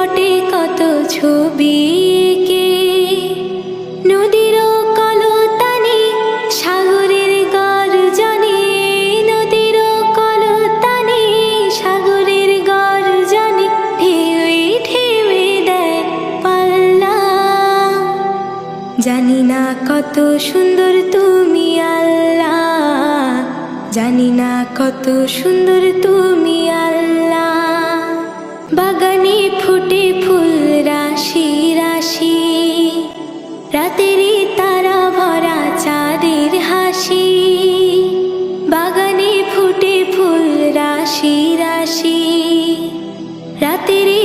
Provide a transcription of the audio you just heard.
পটে কত ছবি কে নদীর কলতানি, সাগরের নদীর কলতানি, সাগরের পাল্লা। জানি না কত সুন্দর তুমি আল্লাহ। জানি না কত সুন্দর তুমি আল্লাহ। রাতেরই তারা ভরা চাঁদের হাসি। বাগানে ফুটে ফুল রাশি রাশি। রাতেরই